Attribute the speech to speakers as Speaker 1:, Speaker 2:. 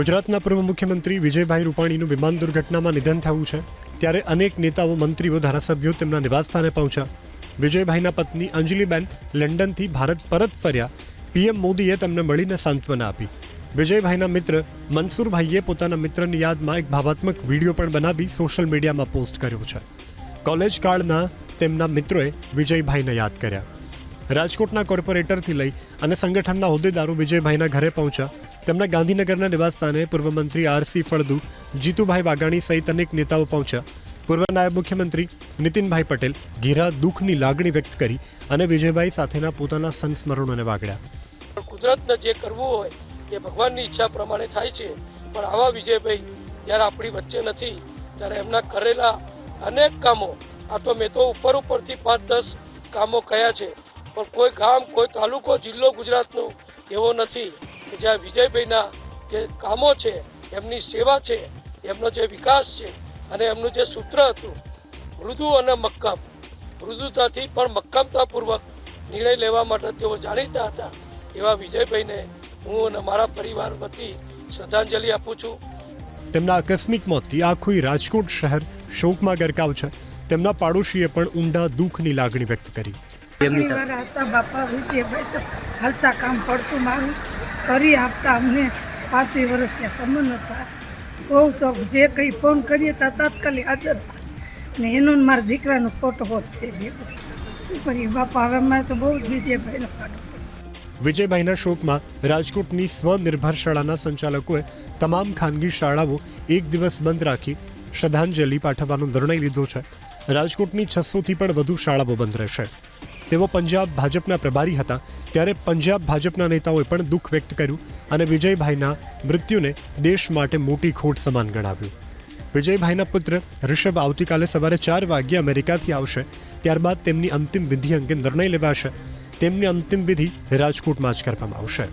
Speaker 1: ગુજરાતના પૂર્વ મુખ્યમંત્રી વિજયભાઈ રૂપાણીનું વિમાન દુર્ઘટનામાં નિધન થયું છે, ત્યારે અનેક નેતાઓ, મંત્રીઓ, ધારાસભ્યો તેમના નિવાસસ્થાને પહોંચ્યા. વિજયભાઈના પત્ની અંજલિબેન લંડનથી ભારત પરત ફર્યા. પીએમ મોદીએ તેમને મળીને સાંત્વના આપી. વિજયભાઈના મિત્ર મનસુરભાઈએ પોતાના મિત્રની યાદમાં એક ભાવાત્મક વીડિયો પણ બનાવી સોશિયલ મીડિયામાં પોસ્ટ કર્યો છે. કોલેજ કાળના તેમના મિત્રોએ વિજયભાઈને યાદ કર્યા. રાજકોટના કોર્પોરેટરથી લઈ અને સંગઠનના હોદ્દેદારો વિજયભાઈના ઘરે પહોંચ્યા. તેમના ગાંધીનગરના નિવાસસ્થાને પૂર્વ મંત્રી આરસી ફળદુ, જીતુભાઈ વાઘાણી સહિત અનેક નેતાઓ પહોંચ્યા. પૂર્વ નાયબ મુખ્યમંત્રી નીતિનભાઈ પટેલ ઘેરા દુઃખની લાગણી વ્યક્ત કરી અને વિજયભાઈ સાથેના પોતાના સંસ્મરણોને વાગડ્યા.
Speaker 2: કુદરતને જે કરવું હોય એ ભગવાનની ઈચ્છા પ્રમાણે થાય છે. પણ આવા વિજયભાઈ જ્યારે આપણી વચ્ચે નથી, ત્યારે એમના કરેલા અનેક કામો, આ તો મેં તો ઉપર ઉપરથી પાંચ દસ કામો કયા છે. પણ કોઈ ગામ, કોઈ તાલુકો, જિલ્લો ગુજરાતનો એવો નથી. કે જ્યાં વિજયભાઈના જે કામો છે એમની સેવા છે એમનો જે વિકાસ છે અને એમનું જે સૂત્ર હતું મૃદુ અને મક્કમ. મૃદુતાથી પણ મક્કમતાપૂર્વક નિર્ણય લેવા માટે તેઓ જાણીતા હતા. એવા વિજયભાઈને હું અને મારા પરિવાર વતી શ્રદ્ધાંજલિ આપું છું.
Speaker 1: તેમના આકસ્મિક મોતથી આખું રાજકોટ શહેર શોકમાં ગરકાવ છે. તેમના પાડોશીએ પણ ઊંડા દુઃખની લાગણી વ્યક્ત કરી.
Speaker 3: એમની
Speaker 4: બાપા વિજયભાઈ તો હાલતા કામ પડતું મારું. કરી આપતા અમને પાંત્રી વર્ષ ત્યાં સંબંધ હતા બહુ શોખ, જે કંઈ ફોન કરીએ ત્યાં તાત્કાલિક હાજર. ને એનો મારા દીકરાનો ફોટો હોત છે. શું કરીએ? બાપા, હવે અમારે તો બહુ જ વિજયભાઈનો ફોટો
Speaker 1: વિજયભાઈના શોકમાં રાજકોટની સ્વનિર્ભર શાળાના સંચાલકોએ તમામ ખાનગી શાળાઓ એક દિવસ બંધ રાખી શ્રદ્ધાંજલિ પાઠવવાનો નિર્ણય લીધો છે. રાજકોટની છસોથી પણ વધુ શાળાઓ બંધ રહેશે. તેઓ પંજાબ ભાજપના પ્રભારી હતા ત્યારે પંજાબ ભાજપના નેતાઓએ પણ દુઃખ વ્યક્ત કર્યું અને વિજયભાઈના મૃત્યુને દેશ માટે મોટી ખોટ સમાન ગણાવ્યું. વિજયભાઈના પુત્ર ઋષભ આવતીકાલે સવારે ચાર વાગ્યે અમેરિકાથી આવશે, ત્યારબાદ તેમની અંતિમ વિધિ અંગે નિર્ણય લેવાશે. તેમની અંતિમ વિધિ રાજકોટમાં જ કરવામાં આવશે.